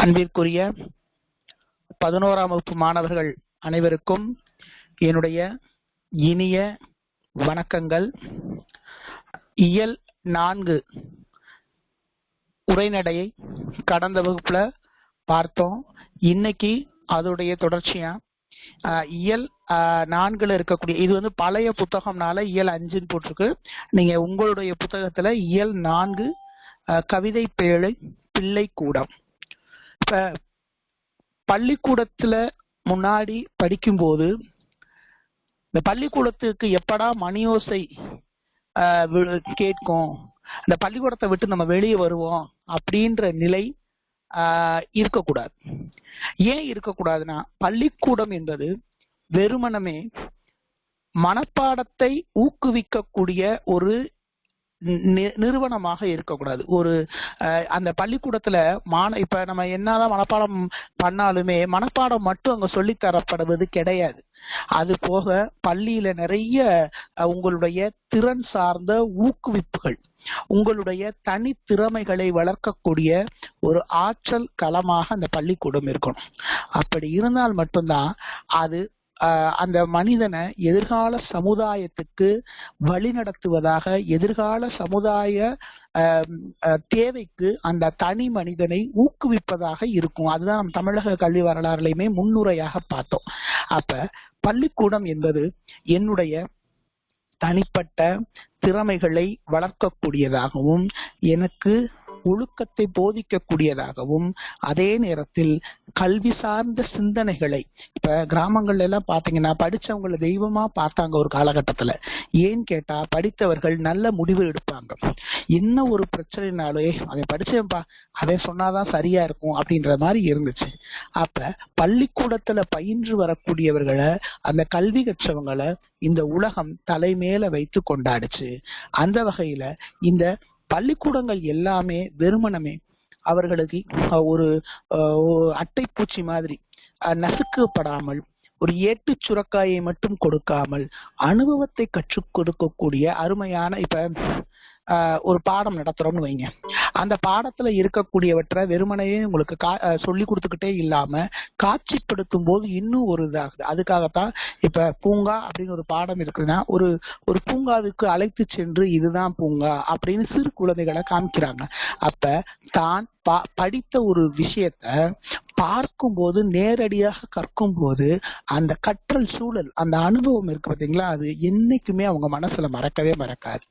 அன்பிற்குரிய பதினோராம் வகுப்பு மாணவர்கள் அனைவருக்கும் என்னுடைய இனிய வணக்கங்கள். இயல் நான்கு உரைநடையை கடந்த வகுப்புல பார்த்தோம். இன்னைக்கு அதோடைய தொடர்ச்சியா இயல் நான்குல இருக்கக்கூடிய இது வந்து பழைய புத்தகம்னால இயல் அஞ்சுன்னு போட்டிருக்கு. நீங்க உங்களுடைய புத்தகத்துல இயல் நான்கு கவிதை பேழை பிள்ளை கூடம் இப்போ பள்ளிக்கூடத்துல முன்னாடி படிக்கும்போது இந்த பள்ளிக்கூடத்துக்கு எப்படா மணியோசை வி- கேட்கும்? அந்த பள்ளிக்கூடத்தை விட்டு நம்ம வெளியே வருவோம் அப்படின்ற நிலை இருக்கக்கூடாது. ஏன் இருக்கக்கூடாதுன்னா பள்ளிக்கூடம் என்பது வெறுமனமே மனப்பாடத்தை ஊக்குவிக்கக்கூடிய ஒரு நிறுவனமாக இருக்கக்கூடாது. ஒரு அந்த பள்ளிக்கூடத்துல மாண இப்ப நம்ம என்னதான் மனப்பாடம் பண்ணாலுமே மனப்பாடம் மட்டும் அங்க சொல்லித் தரப்படுவது கிடையாது. அது போக பள்ளியில நிறைய உங்களுடைய திறன் சார்ந்த ஊக்குவிப்புகள் உங்களுடைய தனித்திறமைகளை வளர்க்கக்கூடிய ஒரு ஆற்றல் களமாக அந்த பள்ளிக்கூடம் இருக்கணும். அப்படி இருந்தால் மட்டும்தான் அது அந்த மனிதனை எதிர்கால சமுதாயத்துக்கு வழிநடத்துவதாக எதிர்கால சமுதாய தேவைக்கு அந்த தனி மனிதனை ஊக்குவிப்பதாக இருக்கும். அதுதான் நம் தமிழக கல்வி வரலாறுலையுமே முன்னுரையாக பார்த்தோம். அப்ப பள்ளிக்கூடம் என்பது என்னுடைய தனிப்பட்ட திறமைகளை வளர்க்கக்கூடியதாகவும் எனக்கு ஒழுக்கத்தை போதிக்கக்கூடியதாகவும் அதே நேரத்தில் கல்வி சார்ந்த சிந்தனைகளை இப்ப கிராமங்கள்ல எல்லாம் பாத்தீங்கன்னா படிச்சவங்களை தெய்வமா பார்த்தாங்க ஒரு காலகட்டத்துல. ஏன்னு கேட்டா படித்தவர்கள் நல்ல முடிவு எடுப்பாங்க. என்ன ஒரு பிரச்சனைனாலே அதை அவன் படிச்சேன்ப்பா அவன் சொன்னாதான் சரியா இருக்கும் அப்படின்ற மாதிரி இருந்துச்சு. அப்ப பள்ளிக்கூடத்துல பயின்று வரக்கூடியவர்களை அந்த கல்வி கற்றவங்களை இந்த உலகம் தலைமேல வைத்து கொண்டாடுச்சு. அந்த வகையில இந்த பள்ளிக்கூடங்கள் எல்லாமே வெறுமனமே அவர்களுக்கு ஒரு அஹ், ஒரு அட்டைப்பூச்சி மாதிரி அஹ், நசுக்கப்படாமல் ஒரு ஏட்டு சுரக்காயை மட்டும் கொடுக்காமல் அனுபவத்தை கற்றுக் கொடுக்கக்கூடிய அருமையான இப்ப ஒரு பாடம் நடத்துறோம்னு வைங்க. அந்த பாடத்துல இருக்கக்கூடியவற்றை வெறுமனையே உங்களுக்கு கா- சொல்லி கொடுத்துக்கிட்டே இல்லாம காட்சிப்படுத்தும் போது இன்னும் ஒரு இதாகுது. அதுக்காகத்தான் இப்ப பூங்கா அப்படின்னு ஒரு பாடம் இருக்குன்னா ஒரு ஒரு பூங்காவுக்கு அழைத்து சென்று இதுதான் பூங்கா அப்படின்னு சிறு குழந்தைகளை காமிக்கிறாங்க. அப்ப தான் பா- படித்த ஒரு விஷயத்த பார்க்கும்போது நேரடியாக கற்கும்போது அந்த கற்றல் சூழல் அந்த அனுபவம் இருக்கு பார்த்தீங்களா அது என்னைக்குமே அவங்க மனசுல மறக்கவே மறக்காது.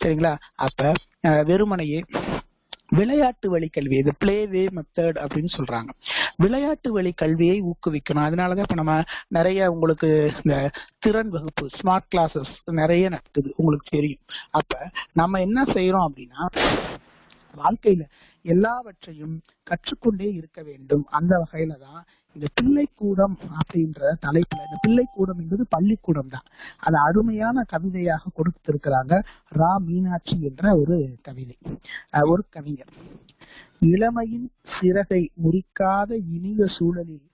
சரிங்களா? அப்ப அஹ், வெறுமனையே விளையாட்டு வழி கல்வி இது பிளே வே மெத்தட் அப்படின்னு சொல்றாங்க. விளையாட்டு வழி கல்வியை ஊக்குவிக்கணும். அதனாலதான் இப்ப நம்ம நிறைய உங்களுக்கு இந்த திறன் வகுப்பு ஸ்மார்ட் கிளாஸஸ் நிறைய நடக்குது. உங்களுக்கு தெரியும். அப்ப நம்ம என்ன செய்யறோம் அப்படின்னா வாழ்க்கையில எல்லாவற்றையும் கற்றுக்கொண்டே இருக்க வேண்டும். அந்த வகையில தான் இந்த பிள்ளைக்கூடம் அப்படின்ற தலைப்புல இந்த பிள்ளைக்கூடம் என்பது பள்ளிக்கூடம் தான். அது அருமையான கவிதையாக கொடுத்திருக்கிறாங்க ரா மீனாட்சி என்ற ஒரு கவிதை. ஒரு கவிஞர். இளமையின் சிறகை முறிக்காத இனிய சூழலில்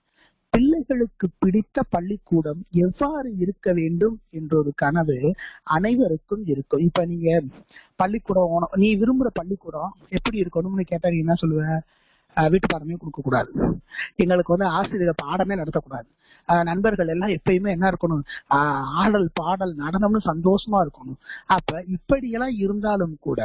பிள்ளைகளுக்கு பிடித்த பள்ளிக்கூடம் எவ்வாறு இருக்க வேண்டும் என்ற ஒரு கனவு அனைவருக்கும் இருக்கும். இப்ப நீங்க பள்ளிக்கூடம் நீ விரும்புற பள்ளிக்கூடம் எப்படி இருக்கணும்னு கேட்டா நீ என்ன சொல்லுவ? வீட்டு பாடமே கொடுக்க கூடாது. எங்களுக்கு வந்து ஆசிரியர் பாடமே நடத்தக்கூடாது நண்பர்கள் எல்லாம் எப்பயுமே என்ன இருக்கணும்? ஆடல் பாடல் நடனம்னு சந்தோஷமா இருக்கணும். அப்ப இப்படியெல்லாம் இருந்தாலும் கூட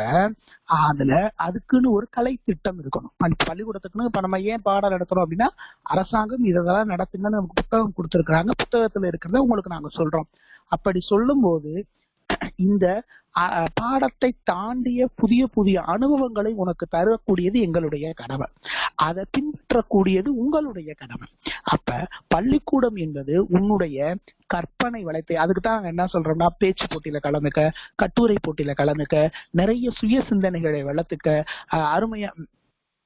அதுல அதுக்குன்னு ஒரு கலை திட்டம் இருக்கணும் பள்ளிக்கூடத்துக்குன்னு இப்ப நம்ம ஏன் பாடல் நடத்துறோம் அப்படின்னா அரசாங்கம் இதெல்லாம் நடத்துங்கன்னு நமக்கு புத்தகம் கொடுத்துருக்குறாங்க. புத்தகத்துல இருக்கிறத உங்களுக்கு நாங்க சொல்றோம். அப்படி சொல்லும்போது இந்த பாடத்தை தாண்டிய புதிய புதிய அனுபவங்களை உனக்கு தரக்கூடியது எங்களுடைய கடமை அதை பின்பற்றக்கூடியது உங்களுடைய கடமை அப்ப பள்ளிக்கூடம் என்பது உன்னுடைய கற்பனை வளத்தை அதுக்கு தான் நாங்க என்ன சொல்றோம்னா பேச்சு போட்டியில கலந்துக்க கட்டுரை போட்டியில கலந்துக்க நிறைய சுய சிந்தனைகளை வளர்த்துக்க அருமையா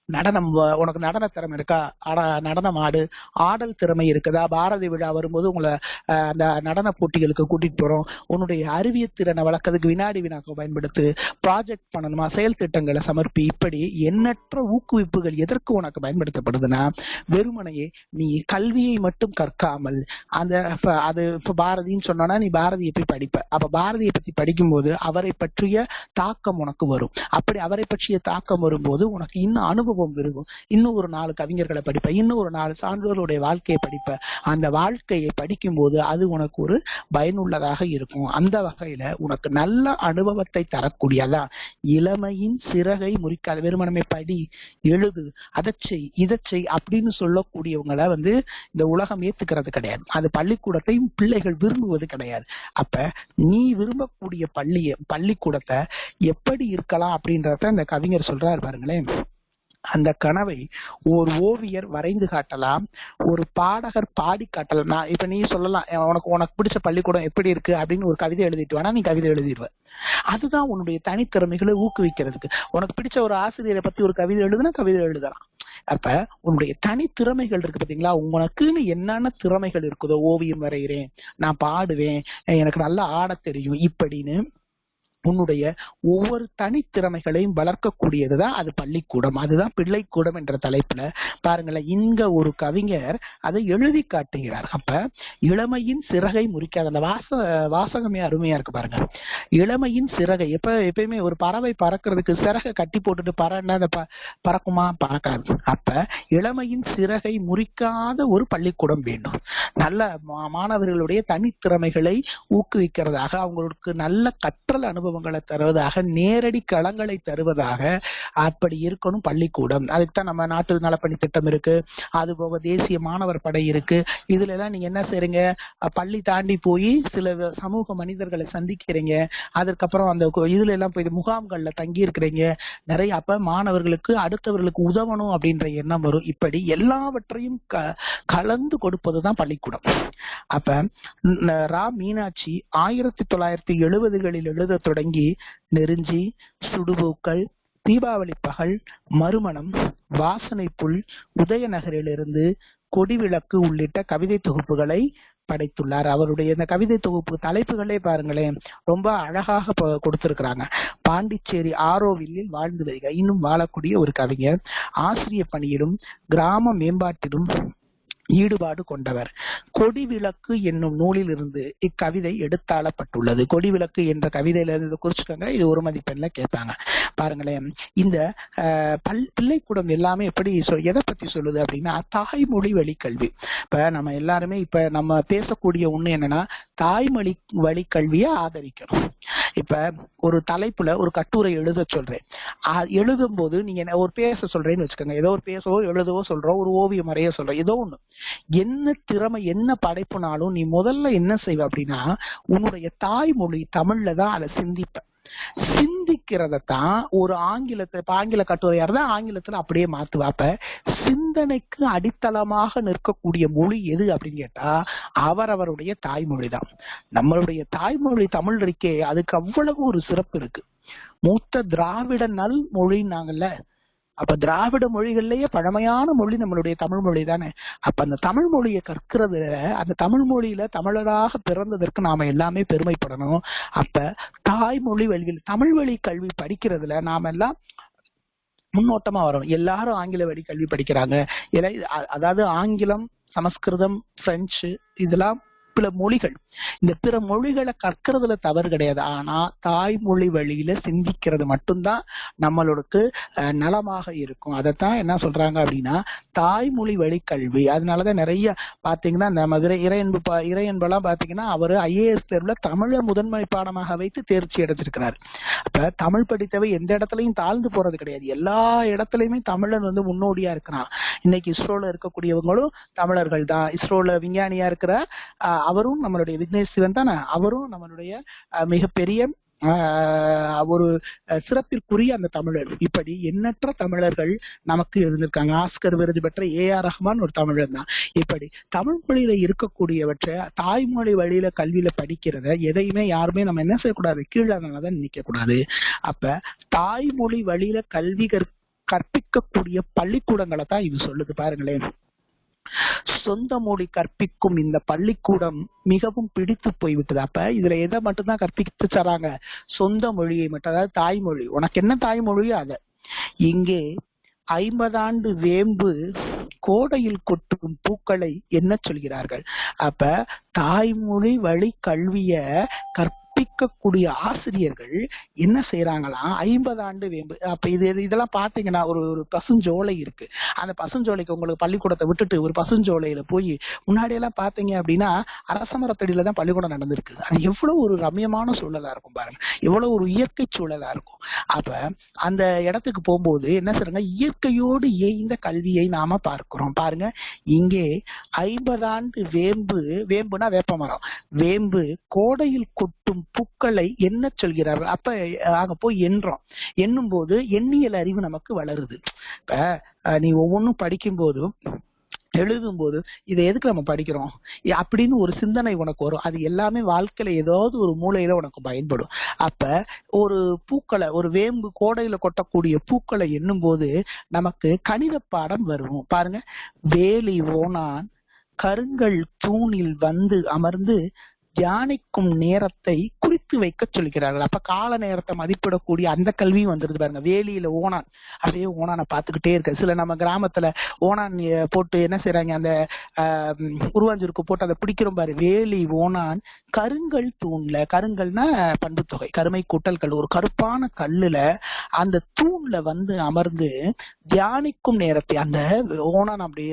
நடனம் உனக்கு நடன திறமை இருக்கா? ஆட- நடனம் ஆடு. ஆடல் திறமை இருக்குதா? பாரதி விழா வரும்போது உங்களை அந்த நடன போட்டிகளுக்கு கூட்டிட்டு போறோம். உன்னுடைய அறிவியல் திறனை வளர்க்கறதுக்கு வினாடி வினாக்க பயன்படுத்து ப்ராஜெக்ட் பண்ணணுமா? செயல் திட்டங்களை சமர்ப்பி. இப்படி எண்ணற்ற ஊக்குவிப்புகள் எதற்கு உனக்கு பயன்படுத்தப்படுதுன்னா வெறுமனையே நீ கல்வியை மட்டும் கற்காமல் அந்த அது இப்ப பாரதின்னு சொன்னோன்னா நீ பாரதியை போய் படிப்ப. அப்ப பாரதியை பத்தி படிக்கும்போது அவரை பற்றிய தாக்கம் உனக்கு வரும். அப்படி அவரை பற்றிய தாக்கம் வரும்போது உனக்கு இன்னும் அனுபவம் அனுபவம் விரும்பும் இன்னும் ஒரு நாலு கவிஞர்களை படிப்ப இன்னும் ஒரு நாலு சான்றோர்களுடைய வாழ்க்கையை படிப்ப அந்த வாழ்க்கையை படிக்கும்போது அது உனக்கு ஒரு பயனுள்ளதாக இருக்கும். அந்த வகையில உனக்கு நல்ல அனுபவத்தை தரக்கூடியதா இளமையின் சிறகை முறிக்காத வெறுமனமே படி எழுது அதை செய் இதை செய் அப்படின்னு சொல்லக்கூடியவங்கள வந்து இந்த உலகம் ஏத்துக்கிறது கிடையாது. அது பள்ளிக்கூடத்தையும் பிள்ளைகள் விரும்புவது கிடையாது. அப்ப நீ விரும்பக்கூடிய பள்ளிய பள்ளிக்கூடத்தை எப்படி இருக்கலாம் அப்படின்றத இந்த கவிஞர் சொல்றாரு பாருங்களேன். அந்த கனவை ஒரு ஓவியர் வரைந்து காட்டலாம் ஒரு பாடகர் பாடி காட்டலாம். நான் இப்ப நீ சொல்லலாம் உனக்கு உனக்கு பிடிச்ச பள்ளிக்கூடம் எப்படி இருக்கு? அப்படின்னு ஒரு கவிதை எழுதிட்டு வேணா நீ கவிதை எழுதிடுவ அதுதான் உன்னுடைய தனித்திறமைகளை ஊக்குவிக்கிறதுக்கு. உனக்கு பிடிச்ச ஒரு ஆசிரியரை பத்தி ஒரு கவிதை எழுதுனா கவிதை எழுதலாம். அப்ப உன்னுடைய தனித்திறமைகள் இருக்கு பாத்தீங்களா? உனக்குன்னு என்னென்ன திறமைகள் இருக்குதோ ஓவியம் வரைகிறேன் நான் பாடுவேன் எனக்கு நல்லா ஆடத் தெரியும் இப்படின்னு உன்னுடைய ஒவ்வொரு தனித்திறமைகளையும் வளர்க்கக்கூடியது தான் அது பள்ளிக்கூடம். அதுதான் பிள்ளைக்கூடம் என்ற தலைப்புல பாருங்களேன். இங்க ஒரு கவிஞர் அதை எழுதி காட்டுகிறார். அப்ப இளமையின் சிறகை முறிக்காத அந்த வாச வாசகமே அருமையா இருக்கு பாருங்க. இளமையின் சிறகை. எப்ப எப்பயுமே ஒரு பறவை பறக்கிறதுக்கு சிறகை கட்டி போட்டுட்டு பறன்னா அந்த ப- பறக்குமா? பறக்காது. அப்ப இளமையின் சிறகை முறிக்காத ஒரு பள்ளிக்கூடம் வேண்டும். நல்ல மா- மாணவர்களுடைய தனித்திறமைகளை ஊக்குவிக்கிறதாக அவங்களுக்கு நல்ல கற்றல் அனுபவம் அனுபவங்களை தருவதாக நேரடி களங்களை தருவதாக அப்படி இருக்கணும் பள்ளிக்கூடம். அதுக்கு தான் நம்ம நாட்டு நலப்பணி திட்டம் இருக்கு. அது போக தேசிய மாணவர் படை இருக்கு. இதுல எல்லாம் நீங்க என்ன செய்றீங்க? பள்ளி தாண்டி போய் சில சமூக மனிதர்களை சந்திக்கிறீங்க. அதுக்கப்புறம் அந்த இதுல எல்லாம் போய் முகாம்கள்ல தங்கி இருக்கிறீங்க நிறைய அப்ப மாணவர்களுக்கு அடுத்தவர்களுக்கு உதவணும் அப்படின்ற எண்ணம் வரும். இப்படி எல்லாவற்றையும் க- கலந்து கொடுப்பதுதான் பள்ளிக்கூடம். அப்ப ரா மீனாட்சி ஆயிரத்தி தொள்ளாயிரத்தி எழுபதுகளில் எழுத தொடங்கி நெருஞ்சி சுடுபூக்கள் தீபாவளி பகல் மறுமணம் வாசனை புல் உதயநகரிலிருந்து கொடிவிளக்கு உள்ளிட்ட கவிதை தொகுப்புகளை படைத்துள்ளார். அவருடைய இந்த கவிதை தொகுப்பு தலைப்புகளே பாருங்களேன் ரொம்ப அழகாக கொடுத்திருக்கிறாங்க. பாண்டிச்சேரி ஆரோவில்லில் வாழ்ந்து வருக. இன்னும் வாழக்கூடிய ஒரு கவிஞர். ஆசிரிய பணியிலும் கிராம மேம்பாட்டிலும் ஈடுபாடு கொண்டவர். கொடிவிளக்கு என்னும் நூலில் இருந்து இக்கவிதை எடுத்தாளப்பட்டுள்ளது. கொடிவிளக்கு என்ற கவிதையில இருந்து குறிச்சுக்கோங்க. இது ஒரு மதிப்பெண்ல கேட்பாங்க. பாருங்களேன். இந்த பல் பிள்ளைக்கூடம் எல்லாமே எப்படி சொல் எதை பத்தி சொல்லுது அப்படின்னா தாய்மொழி வழி கல்வி இப்ப நம்ம எல்லாருமே இப்ப நம்ம பேசக்கூடிய ஒண்ணு என்னன்னா தாய்மொழி வழி கல்வியை ஆதரிக்கணும். இப்ப ஒரு தலைப்புல ஒரு கட்டுரை எழுத சொல்றேன். எழுதும் போது நீங்க என்ன- ஒரு பேச சொல்றேன்னு வச்சுக்கோங்க. ஏதோ ஒரு பேசவோ எழுதவோ சொல்றோம் ஒரு ஓவியம் வரைய சொல்றோம் ஏதோ ஒண்ணு. என்ன திறமை என்ன படைப்புனாலும் நீ முதல்ல என்ன செய்வ அப்படின்னா உன்னுடைய தாய்மொழி தமிழ்ல தான் அதை சிந்திப்ப. சிந்திக்கிறத தான் ஒரு ஆங்கிலத்தை இப்ப ஆங்கில கட்டுரையா இருந்தா ஆங்கிலத்துல அப்படியே மாத்துவாப்ப சிந்தனைக்கு அடித்தளமாக நிற்கக்கூடிய மொழி எது அப்படின்னு கேட்டா அவரவருடைய தாய்மொழி தான். நம்மளுடைய தாய்மொழி தமிழ் இருக்கே அதுக்கு அவ்வளவு ஒரு சிறப்பு இருக்கு. மூத்த திராவிட நல் மொழின்னாங்கல்ல அப்ப திராவிட மொழிகள்லயே பழமையான மொழி நம்மளுடைய தமிழ் மொழி தானே. அப்ப அந்த தமிழ் மொழியை கற்கிறது அந்த தமிழ் மொழியில தமிழராக பிறந்ததற்கு நாம எல்லாமே பெருமைப்படணும். அப்ப தாய்மொழி வழியில் தமிழ் வழி கல்வி படிக்கிறதுல நாம எல்லாம் முன்னோட்டமா வரும் எல்லாரும் ஆங்கில வழி கல்வி படிக்கிறாங்க. அதாவது ஆங்கிலம் சமஸ்கிருதம் பிரெஞ்சு இதெல்லாம் பிற மொழிகள். இந்த பிற மொழிகளை கற்கிறதுல தவறு கிடையாது. ஆனா தாய்மொழி வழியில சிந்திக்கிறது மட்டும்தான் நம்மளுக்கு நலமாக இருக்கும். அதைத்தான் என்ன சொல்றாங்க அப்படின்னா தாய்மொழி வழி கல்வி அதனாலதான் நிறைய பாத்தீங்கன்னா இந்த மதுரை இறையன்பு பா- இறையன்பெல்லாம் பாத்தீங்கன்னா அவர் ஐஏஎஸ் தேர்வுல தமிழை முதன்மை பாடமாக வைத்து தேர்ச்சி எடுத்திருக்கிறார். அப்ப தமிழ் படித்தவை எந்த இடத்துலயும் தாழ்ந்து போறது கிடையாது. எல்லா இடத்துலயுமே தமிழன் வந்து முன்னோடியா இருக்கிறான். இன்னைக்கு இஸ்ரோல இருக்கக்கூடியவங்களும் தமிழர்கள் தான் இஸ்ரோல விஞ்ஞானியா இருக்கிற ஆஹ், அவரும் நம்மளுடைய விக்னேஷ் சிவன் தானே? அவரும் நம்மளுடைய மிகப்பெரிய ஆஹ், ஒரு சிறப்பிற்குரிய அந்த தமிழர். இப்படி எண்ணற்ற தமிழர்கள் நமக்கு இருந்திருக்காங்க. ஆஸ்கர் விருது பெற்ற ஏ ஆர் ரஹ்மான் ஒரு தமிழர் தான். இப்படி தமிழ் மொழியில இருக்கக்கூடியவற்றை தாய்மொழி வழியில கல்வியில படிக்கிறத எதையுமே யாருமே நம்ம என்ன செய்யக்கூடாது? கீழானதான் நினைக்க கூடாது அப்ப தாய்மொழி வழியில கல்வி கற்- கற்பிக்கக்கூடிய பள்ளிக்கூடங்களை தான் இது சொல்லுது பாருங்களேன். சொந்த மொழி கற்பிக்கும் இந்த பள்ளிக்கூடம் மிகவும் பிடித்து போய்விட்டது. அப்ப இதுல எதை மட்டும்தான் கற்பித்து தராங்க? சொந்த மொழியை மட்டும் அதாவது தாய்மொழி. உனக்கு என்ன தாய்மொழியோ அத. இங்கே ஐம்பதாண்டு வேம்பு கோடையில் கொட்டும் பூக்களை என்ன சொல்கிறார்கள்? அப்ப தாய்மொழி வழி கல்விய கற் கற்பிக்கக்கூடிய ஆசிரியர்கள் என்ன செய்யறாங்களாம் ஐம்பது ஆண்டு வேம்பு அப்ப இது இது- இதெல்லாம் பாத்தீங்கன்னா ஒரு ஒரு பசுஞ்சோலை இருக்கு. அந்த பசுஞ்சோலைக்கு உங்களுக்கு பள்ளிக்கூடத்தை விட்டுட்டு ஒரு பசுஞ்சோலையில போய் முன்னாடி எல்லாம் பாத்தீங்க அப்படின்னா அரச மரத்தடியில தான் பள்ளிக்கூடம் நடந்திருக்கு. அது எவ்வளவு ஒரு ரம்யமான சூழலா இருக்கும் பாருங்க. எவ்வளவு ஒரு இயற்கை சூழலா இருக்கும். அப்ப அந்த இடத்துக்கு போகும்போது என்ன சொல்றாங்க இயற்கையோடு இயைந்த கல்வியை நாம பார்க்கிறோம். பாருங்க இங்கே ஐம்பதாண்டு வேம்பு வேம்புனா வேப்ப மரம் வேம்பு கோடையில் கொட்டும் பூக்களை என்ன சொல்கிறார்கள். அப்ப ஆக போய் எண்றோம். எண்ணும் போது எண்ணியல் அறிவு நமக்கு வளருது. இப்ப நீ ஒவ்வொன்றும் படிக்கும் போதும் எழுதும் போது இதை எதுக்கு நம்ம படிக்கிறோம்? அப்படின்னு ஒரு சிந்தனை உனக்கு வரும். அது எல்லாமே வாழ்க்கையில ஏதாவது ஒரு மூலையில உனக்கு பயன்படும். அப்ப ஒரு பூக்களை ஒரு வேம்பு கோடையில கொட்டக்கூடிய பூக்களை எண்ணும் போது நமக்கு கணித பாடம் வரும்? பாருங்க. வேலி ஓனான் கருங்கல் தூணில் வந்து அமர்ந்து தியானிக்கும் நேரத்தை குறித்து வைக்க சொல்கிறார்கள். அப்ப கால நேரத்தை மதிப்பிடக்கூடிய அந்த கல்வியும் வந்துருது பாருங்க. வேலியில ஓனான் அப்படியே ஓனானை பார்த்துக்கிட்டே இருக்க. சில நம்ம கிராமத்துல ஓனான் போட்டு என்ன செய்யறாங்க அந்த ஆஹ், போட்டு அதை பிடிக்கிறோம் பாரு. வேலி ஓனான் கருங்கல் தூண்ல கருங்கல்னா பண்பு தொகை கருமை கூட்டல் கல். ஒரு கருப்பான கல்லுல அந்த தூண்ல வந்து அமர்ந்து தியானிக்கும் நேரத்தை அந்த ஓனான் அப்படியே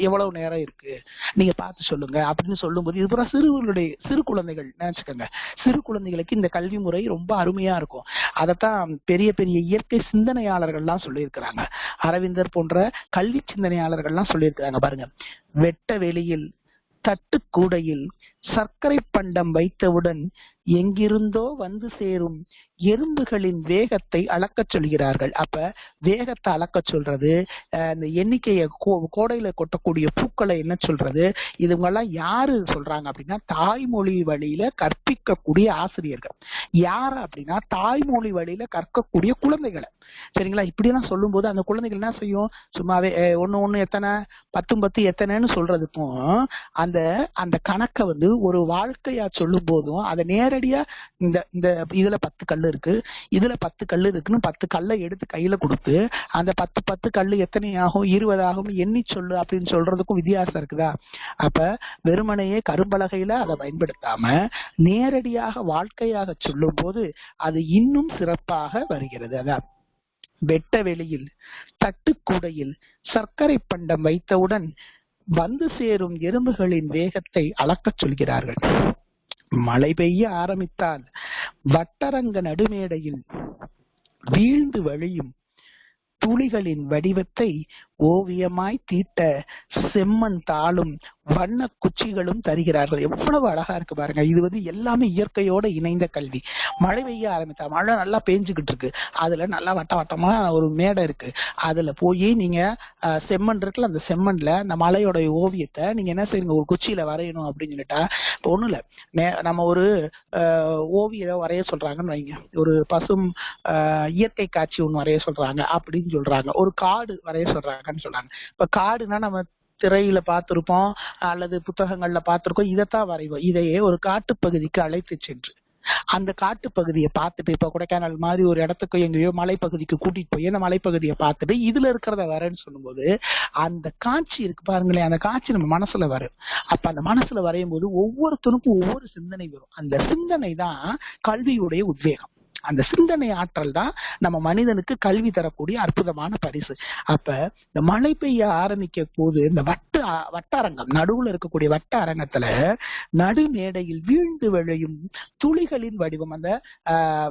எவ்வளவு நேரம் இருக்கு? நீங்க பார்த்து சொல்லுங்க. அப்படின்னு சொல்லும்போது இது பூரா சிறுவர்களுடைய சிறு குழந்தைகள் நினைச்சுக்கோங்க. சிறு குழந்தைகளுக்கு இந்த கல்வி முறை ரொம்ப அருமையா இருக்கும். அதைத்தான் பெரிய பெரிய இயற்கை சிந்தனையாளர்கள்லாம் சொல்லியிருக்கிறாங்க. அரவிந்தர் போன்ற கல்வி சிந்தனையாளர்கள்லாம் சொல்லியிருக்கிறாங்க பாருங்க. வெட்ட வெளியில் தட்டுக்கூடையில் சர்க்கரை பண்டம் வைத்தவுடன் எங்கிருந்தோ வந்து சேரும் எறும்புகளின் வேகத்தை அளக்கச் சொல்கிறார்கள். அப்ப வேகத்தை அளக்கச் சொல்றது அந்த இந்த எண்ணிக்கையை கோ- கோடையில கொட்டக்கூடிய பூக்களை என்ன சொல்றது? இதுங்கெல்லாம் யாரு சொல்றாங்க அப்படின்னா தாய்மொழி வழியில கற்பிக்கக்கூடிய ஆசிரியர்கள். யாரு அப்படின்னா தாய்மொழி வழியில கற்கக்கூடிய குழந்தைகளை. சரிங்களா? இப்படியெல்லாம் சொல்லும்போது அந்த குழந்தைகள் என்ன செய்யும்? சும்மாவே ஒன்னு ஒண்ணு ஒண்ணு எத்தனை? பத்தும் பத்து எத்தனைன்னு சொல்றதுக்கும் அந்த அந்த கணக்கை வந்து ஒரு வாழ்க்கையா சொல்லும் போதும் அதை நேரடியா இந்த இந்த இதுல பத்து கல் இருக்கு. இதுல பத்து கல் இருக்குன்னு பத்து கல்லை எடுத்து கையில கொடுத்து அந்த பத்து பத்து கல் எத்தனை ஆகும் இருபது ஆகும் எண்ணி சொல்லு அப்படின்னு சொல்றதுக்கும் வித்தியாசம் இருக்குதா? அப்ப வெறுமனையே கரும்பலகையில அதை பயன்படுத்தாம நேரடியாக வாழ்க்கையாக சொல்லும் போது அது இன்னும் சிறப்பாக வருகிறது. அதான் வெட்ட வெளியில் தட்டுக்கூடையில் சர்க்கரை பண்டம் வைத்தவுடன் வந்து சேரும் எறும்புகளின் வேகத்தை அளக்கச் சொல்கிறார்கள். மழை பெய்ய ஆரம்பித்தால் வட்டரங்க நடுமேடையில் வீழ்ந்து வழியும் துளிகளின் வடிவத்தை ஓவியமாய் தீட்ட செம்மண் தாளும் வண்ண குச்சிகளும் தருகிறார்கள். எவ்வளவு அழகா இருக்கு பாருங்க. இது வந்து எல்லாமே இயற்கையோட இணைந்த கல்வி. மழை பெய்ய ஆரம்பித்தா மழை நல்லா பேஞ்சுக்கிட்டு இருக்கு. அதுல நல்லா வட்ட வட்டமா ஒரு மேடை இருக்கு. அதுல போய் நீங்க அஹ், செம்மண் இருக்குல்ல அந்த செம்மண்ல அந்த மலையோட ஓவியத்தை நீங்க என்ன செய்யுங்க ஒரு குச்சியில வரையணும் அப்படின்னு சொல்லிட்டா இப்போ ஒண்ணும் இல்ல. நே- நம்ம ஒரு ஓவியம் வரைய சொல்றாங்கன்னு வைங்க. ஒரு பசும் இயற்கை காட்சி ஒண்ணு வரைய சொல்றாங்க அப்படின்னு சொல்றாங்க. ஒரு காடு வரைய சொல்றாங்கன்னு சொல்றாங்க. இப்ப காடுனா நம்ம திரையில பார்த்திருப்போம் அல்லது புத்தகங்கள்ல பார்த்திருக்கோம் இதைத்தான் வரைவோம். இதையே ஒரு காட்டுப்பகுதிக்கு அழைத்து சென்று அந்த காட்டுப்பகுதியை பார்த்துட்டு இப்ப கொடைக்கானல் மாதிரி ஒரு இடத்துக்கு எங்கேயோ மலைப்பகுதிக்கு கூட்டிட்டு போய் அந்த மலைப்பகுதியை பார்த்துட்டு இதுல இருக்கிறத வரேன்னு சொல்லும்போது அந்த காட்சி இருக்கு பாருங்களேன் அந்த காட்சி நம்ம மனசுல வரும். அப்ப அந்த மனசுல வரையும் போது ஒவ்வொருத்தருக்கும் ஒவ்வொரு சிந்தனை வரும். அந்த சிந்தனை தான் கல்வியுடைய உத்வேகம். அந்த சிந்தனை ஆற்றல் தான் நம்ம மனிதனுக்கு கல்வி தரக்கூடிய அற்புதமான பரிசு. அப்ப இந்த மழை பெய்ய ஆரம்பிக்க போது இந்த வட்ட வட்டாரங்கம் நடுவுல இருக்கக்கூடிய வட்ட அரங்கத்துல நடுமேடையில் வீழ்ந்து விழையும் துளிகளின் வடிவம் அந்த ஆஹ்,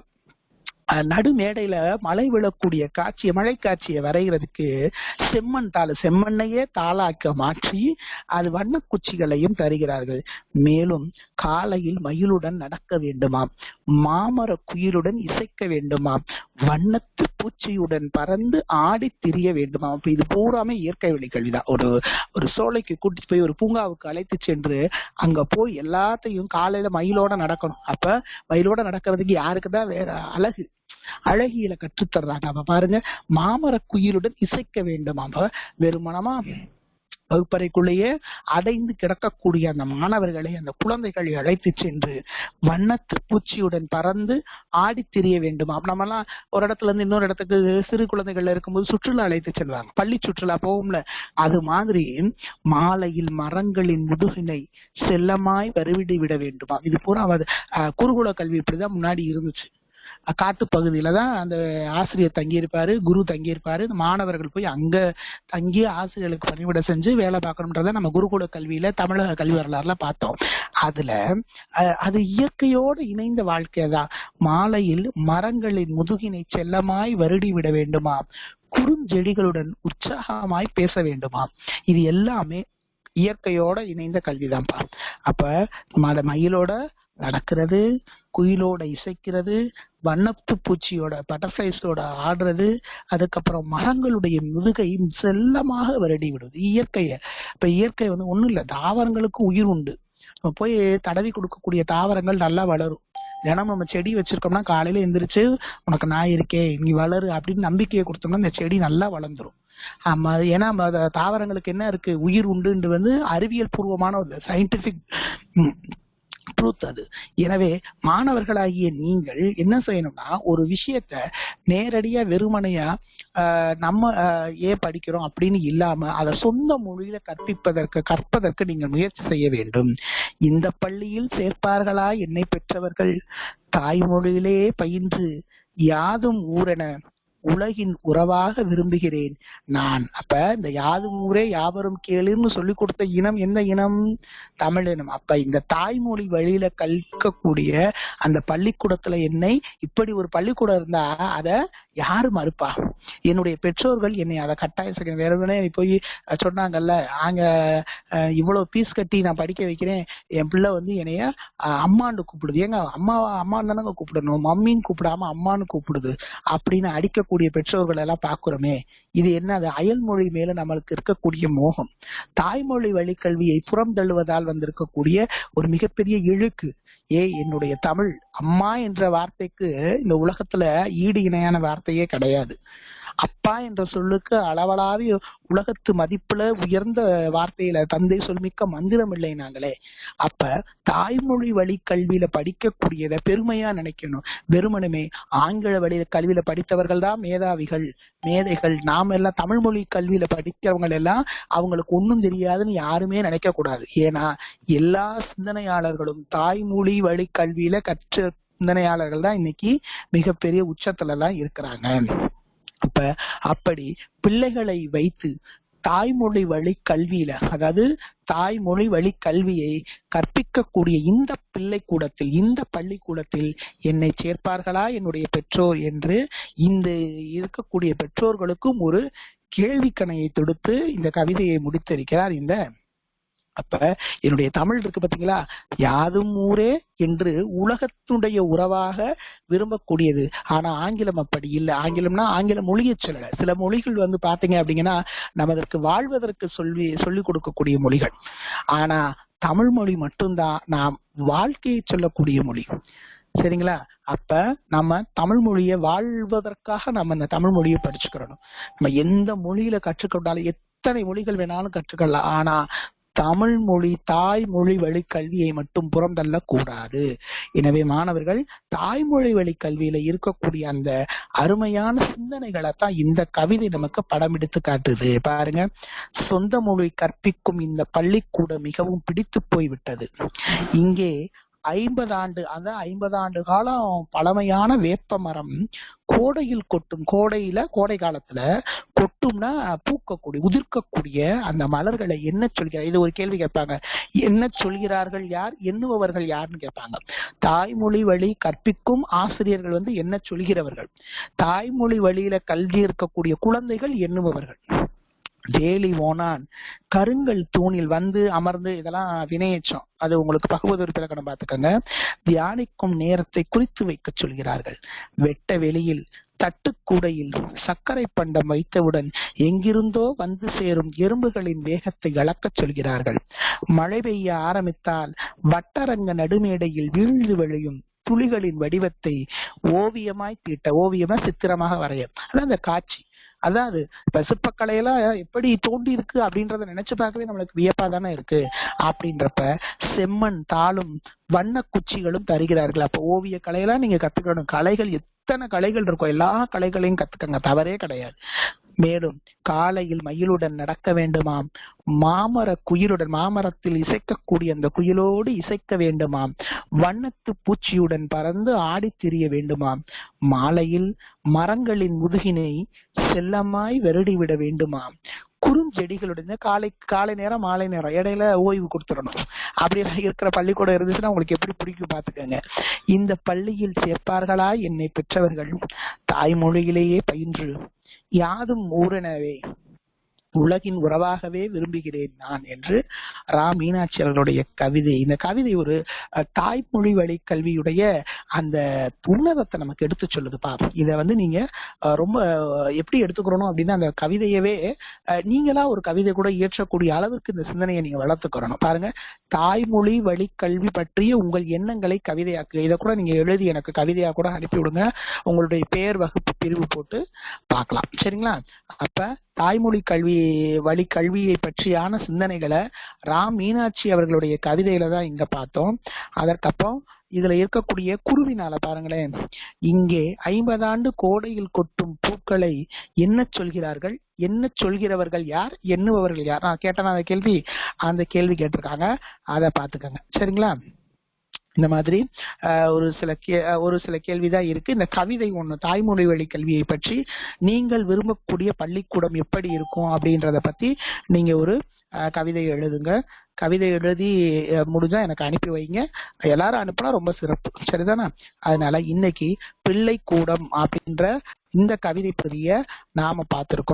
நடு மேடையில மழை விழக்கூடிய காட்சியை மழை காட்சியை வரைகிறதுக்கு செம்மண் தாள் செம்மண்ணையே தாளாக்க மாற்றி அது வண்ணக்குச்சிகளையும் தருகிறார்கள். மேலும் காலையில் மயிலுடன் நடக்க வேண்டுமாம். மாமர குயிலுடன் இசைக்க வேண்டுமாம். வண்ணத்து பூச்சியுடன் பறந்து ஆடி திரிய வேண்டுமாம். அப்ப இது பூராமே இயற்கை வழி கல்விதான். ஒரு ஒரு சோலைக்கு கூட்டிட்டு போய் ஒரு பூங்காவுக்கு அழைத்து சென்று அங்க போய் எல்லாத்தையும் காலையில மயிலோட நடக்கணும். அப்ப மயிலோட நடக்கிறதுக்கு யாருக்கு தான் வேற அழகு. அழகியல கற்றுத்தர்றாங்க. அப்ப பாருங்க மாமர குயிலுடன் இசைக்க வேண்டும். அப்ப வெறுமனமா வகுப்பறைக்குள்ளேயே அடைந்து கிடக்கக்கூடிய அந்த மாணவர்களை அந்த குழந்தைகளை அழைத்து சென்று வண்ணத்து பூச்சியுடன் பறந்து ஆடி திரிய வேண்டும். அப்ப நம்ம எல்லாம் ஒரு இடத்துல இருந்து இன்னொரு இடத்துக்கு சிறு குழந்தைகள்ல இருக்கும்போது சுற்றுலா அழைத்து செல்வாங்க. பள்ளி சுற்றுலா போகும்ல. அது மாதிரி மாலையில் மரங்களின் முதுகினை செல்லமாய் வருவிடி விட வேண்டுமா. இது பூரா குருகுல கல்வி இப்படிதான் முன்னாடி இருந்துச்சு. காட்டு பகுதியில தான் அந்த ஆசிரியர் தங்கியிருப்பாரு குரு தங்கியிருப்பாரு. மாணவர்கள் போய் அங்க தங்கி ஆசிரியர்களுக்கு பணிவிட செஞ்சு வேலை பார்க்கணுன்றத நம்ம குருகுல கல்வியில தமிழக கல்வி வரலாறுல பார்த்தோம். அதுல அது இயற்கையோடு இணைந்த வாழ்க்கை தான். மாலையில் மரங்களின் முதுகினை செல்லமாய் வருடி விட வேண்டுமா குறுஞ்செடிகளுடன் உற்சாகமாய் பேச வேண்டுமா இது எல்லாமே இயற்கையோட இணைந்த கல்விதான்ப்பா. அப்ப மயிலோட நடக்கிறது குயிலோட இசைக்கிறது வண்ணத்து பூச்சியோட பட்டர்ஃபிளைஸோட ஆடுறது அதுக்கப்புறம் மரங்களுடைய முதுகை செல்லமாக விரடி விடுது இயற்கையை இப்ப இயற்கை வந்து ஒண்ணும் இல்லை தாவரங்களுக்கு உயிர் உண்டு. நம்ம போய் தடவி கொடுக்கக்கூடிய தாவரங்கள் நல்லா வளரும். தினமும் நம்ம செடி வச்சிருக்கோம்னா காலையில எந்திரிச்சு உனக்கு நான் இருக்கே நீ வளரு அப்படின்னு நம்பிக்கையை கொடுத்தோம்னா இந்த செடி நல்லா வளர்ந்துரும். ஆமா ஏன்னா தாவரங்களுக்கு என்ன இருக்கு? உயிர் உண்டு வந்து அறிவியல் பூர்வமான ஒரு சயின்டிபிக் ட்ரூத் அது எனவே மாணவர்களாகிய நீங்கள் என்ன செய்யணும்னா ஒரு விஷயத்த நேரடியா வெறுமனையா நம்ம ஏன் படிக்கிறோம் அப்படின்னு இல்லாம அதை சொந்த மொழியில கற்பிப்பதற்கு கற்பதற்கு நீங்கள் முயற்சி செய்ய வேண்டும். இந்த பள்ளியில் சேர்ப்பார்களா? என்னை பெற்றவர்கள் தாய்மொழியிலே பயின்று யாதும் ஊரென உலகின் உறவாக விரும்புகிறேன். நான் அப்ப இந்த யாது ஊரே யாவரும் கேளுன்னு சொல்லி கொடுத்த இனம் எந்த இனம்? தமிழ் இனம். அப்ப இந்த தாய்மொழி வழியில கற்கக்கூடிய அந்த பள்ளிக்கூடத்துல என்னை இப்படி ஒரு பள்ளிக்கூடம் இருந்தா அத யாரு மறுப்பா? என்னுடைய பெற்றோர்கள் என்னை அதை கட்டாயம் செய்ய வேற எதுனே போய் சொன்னாங்கல்ல அங்க இவ்வளவு பீஸ் கட்டி நான் படிக்க வைக்கிறேன். என் பிள்ளை வந்து என்னைய அம்மான்னு கூப்பிடுது. ஏங்க அம்மா அம்மான்னு தானங்க கூப்பிடணும். மம்மின்னு கூப்பிடாம அம்மான்னு கூப்பிடுது. அப்படின்னு அடிக்க அடிக்கக்கூடிய பெற்றோர்கள் எல்லாம் பாக்குறோமே இது என்ன அது அயல்மொழி மேல நம்மளுக்கு இருக்கக்கூடிய மோகம். தாய்மொழி வழிக்கல்வியை புறம் தள்ளுவதால் வந்திருக்கக்கூடிய ஒரு மிகப்பெரிய இழுக்கு. ஏ என்னுடைய தமிழ் அம்மா என்ற வார்த்தைக்கு இந்த உலகத்துல ஈடு இணையான வார்த்தையே கிடையாது. அப்பா என்ற சொல்லுக்கு அளவலாவி உலகத்து மதிப்புல உயர்ந்த வார்த்தையில தந்தை சொல்மிக்க மந்திரம் இல்லை நாங்களே. அப்ப தாய்மொழி வழி கல்வியில படிக்கக்கூடியத பெருமையா நினைக்கணும். வெறுமனுமே ஆங்கில வழி கல்வியில படித்தவர்கள் தான் மேதாவிகள் மேதைகள். நாம எல்லாம் தமிழ் மொழி கல்வியில படிக்கிறவங்க எல்லாம் அவங்களுக்கு ஒன்றும் தெரியாதுன்னு யாருமே நினைக்க கூடாது. ஏன்னா எல்லா சிந்தனையாளர்களும் தாய்மொழி வழி கல்வியில கற்ற சிந்தனையாளர்கள் தான் இன்னைக்கு மிகப்பெரிய உச்சத்துல எல்லாம் இருக்கிறாங்க. அப்ப அப்படி பிள்ளைகளை வைத்து தாய்மொழி வழி கல்வியில அதாவது தாய்மொழி வழி கல்வியை கற்பிக்கக்கூடிய இந்த பிள்ளைக்கூடத்தில் இந்த பள்ளிக்கூடத்தில் என்னை சேர்ப்பார்களா? என்னுடைய பெற்றோர் என்று இந்த இருக்கக்கூடிய பெற்றோர்களுக்கும் ஒரு கேள்விக்கணையை தொடுத்து இந்த கவிதையை முடித்திருக்கிறார் இந்த அப்ப என்னுடைய தமிழ் இருக்கு பாத்தீங்களா? யாதும் ஊரே என்று உலகத்துடைய உறவாக விரும்பக்கூடியது. ஆனா ஆங்கிலம் அப்படி இல்லை. ஆங்கிலம்னா ஆங்கில மொழியை சொல்லல. சில மொழிகள் வந்து பாத்தீங்க அப்படிங்கன்னா நம்ம அதற்கு வாழ்வதற்கு சொல்லி சொல்லிக் கொடுக்கக்கூடிய மொழிகள். ஆனா தமிழ் மொழி மட்டும்தான் நாம் வாழ்க்கையை சொல்லக்கூடிய மொழி. சரிங்களா? அப்ப நம்ம தமிழ் மொழியை வாழ்வதற்காக நம்ம இந்த தமிழ் மொழியை படிச்சுக்கிறோம் நம்ம எந்த மொழியில கற்றுக்கொண்டாலும் எத்தனை மொழிகள் வேணாலும் கற்றுக்கலாம். ஆனா தமிழ் மொழி தாய்மொழி வழி கல்வியை மட்டும் புறம் தள்ளக்கூடாது எனவே மாணவர்கள் தாய்மொழி வழி கல்வியில இருக்கக்கூடிய அந்த அருமையான சிந்தனைகளை தான் இந்த கவிதை நமக்கு படம் எடுத்து காட்டுது. பாருங்க. சொந்த மொழி கற்பிக்கும் இந்த பள்ளிக்கூடம் மிகவும் பிடித்து போய்விட்டது. இங்கே ஐம்பது ஆண்டு அந்த ஐம்பது ஆண்டு காலம் பழமையான வேப்ப மரம். கோடையில் கொட்டும் கோடையில கோடை காலத்துல கொட்டும்னா பூக்கக்கூடிய உதிர்க்கக்கூடிய அந்த மலர்களை என்ன சொல்கிறார்? இது ஒரு கேள்வி கேட்பாங்க. என்ன சொல்கிறார்கள் யார்? எண்ணுபவர்கள் யாருன்னு கேட்பாங்க. தாய்மொழி வழி கற்பிக்கும் ஆசிரியர்கள் வந்து என்ன சொல்கிறவர்கள்? தாய்மொழி வழியில கல்வி இருக்கக்கூடிய குழந்தைகள் எண்ணுபவர்கள். டேலி ஓனான் கருங்கல் தூணில் வந்து அமர்ந்து இதெல்லாம் வினையேற்றம். அது உங்களுக்கு பகுவதொரு பிறக்கணும் பார்த்துக்கோங்க. தியானிக்கும் நேரத்தை குறித்து வைக்க சொல்கிறார்கள். வெட்ட வெளியில் தட்டுக்கூடையில் சர்க்கரை பண்டம் வைத்தவுடன் எங்கிருந்தோ வந்து சேரும் எறும்புகளின் வேகத்தை அளக்கச் சொல்கிறார்கள். மழை பெய்ய ஆரம்பித்தால் வட்டரங்க நடுமேடையில் வீழ்ந்து விழையும் துளிகளின் வடிவத்தை ஓவியமாய் தீட்ட ஓவியமா சித்திரமாக வரைய. அதான் அந்த காட்சி. அதாவது இப்ப சிற்பக்கலையெல்லாம் எப்படி தோண்டி இருக்கு அப்படின்றத நினைச்சு பார்க்கவே நம்மளுக்கு வியப்பா தானே இருக்கு. அப்படின்றப்ப செம்மண் தாளும் வண்ண குச்சிகளும் தருகிறார்கள். அப்ப ஓவிய கலையெல்லாம் நீங்க கத்துக்கணும். கலைகள் எத்தனை கலைகள் இருக்கும் எல்லா கலைகளையும் கத்துக்கங்க. தவறே கிடையாது. மேலும் காலையில் மயிலுடன் நடக்க வேண்டுமாம். மாமர குயிலுடன் மாமரத்தில் இசைக்கக்கூடிய அந்த குயிலோடு இசைக்க வேண்டுமாம். வண்ணத்து பூச்சியுடன் பறந்து ஆடித் திரிய வேண்டுமாம். மாலையில் மரங்களின் முதுகினை செல்லமாய் வருடி விட வேண்டுமாம். குறுஞ்செடிகளுடன் காலை காலை நேரம் மாலை நேரம். இடையில ஓய்வு கொடுத்துடணும். அப்படி இருக்கிற பள்ளிக்கூடம் இருந்துச்சுன்னா உங்களுக்கு எப்படி பிடிக்கும் பாத்துக்கோங்க இந்த பள்ளியில் சேர்ப்பார்களா? என்னை பெற்றவர்கள் தாய்மொழியிலேயே பயின்று. யாதும் ஊரெனவே உலகின் உறவாகவே விரும்புகிறேன் நான் என்று ரா மீனாட்சி அவர்களுடைய கவிதை. இந்த கவிதை ஒரு தாய்மொழி வழி கல்வியுடைய அந்த உன்னதத்தை நமக்கு எடுத்து சொல்லுதுப்பா இதை வந்து நீங்க ரொம்ப எப்படி எடுத்துக்கிறணும் அப்படின்னா அந்த கவிதையவே நீங்களா ஒரு கவிதை கூட இயற்றக்கூடிய அளவுக்கு இந்த சிந்தனையை நீங்க வளர்த்துக்கிறணும். பாருங்க தாய்மொழி வழி கல்வி பற்றிய உங்கள் எண்ணங்களை கவிதையாக்கு இதை கூட நீங்க எழுதி எனக்கு கவிதையா கூட அனுப்பி விடுங்க உங்களுடைய பெயர் வகுப்பு பிரிவு போட்டு பார்க்கலாம். சரிங்களா? அப்ப தாய்மொழி கல்வி வழி கல்வியை பற்றியான சிந்தனைகளை ராம் மீனாட்சி அவர்களுடைய கவிதையில தான் இங்க பார்த்தோம். அதற்கப்புறம் இதுல இருக்கக்கூடிய குருவினால பாருங்களேன். இங்கே ஐம்பதாண்டு கோடையில் கொட்டும் பூக்களை என்ன சொல்கிறார்கள்? என்ன சொல்கிறவர்கள் யார்? எண்ணுபவர்கள் யார்? நான் கேட்டேன் அந்த கேள்வி? அந்த கேள்வி கேட்டிருக்காங்க. அதை பார்த்துக்கோங்க. சரிங்களா? இந்த மாதிரி ஒரு சில கே ஒரு சில கேள்விதான் இருக்கு. இந்த கவிதை ஒண்ணு தாய்மொழி வழி கல்வியை பற்றி நீங்கள் விரும்பக்கூடிய பள்ளிக்கூடம் எப்படி இருக்கும் அப்படின்றத பத்தி நீங்க ஒரு கவிதை எழுதுங்க. கவிதை எழுதி முடிஞ்சா எனக்கு அனுப்பி வைங்க. எல்லாரும் அனுப்புனா ரொம்ப சிறப்பு. சரிதானே? அதனால இன்னைக்கு பிள்ளை கூடம் அப்படின்ற இந்த கவிதை பகுதியை நாம பார்த்திருக்கோம்.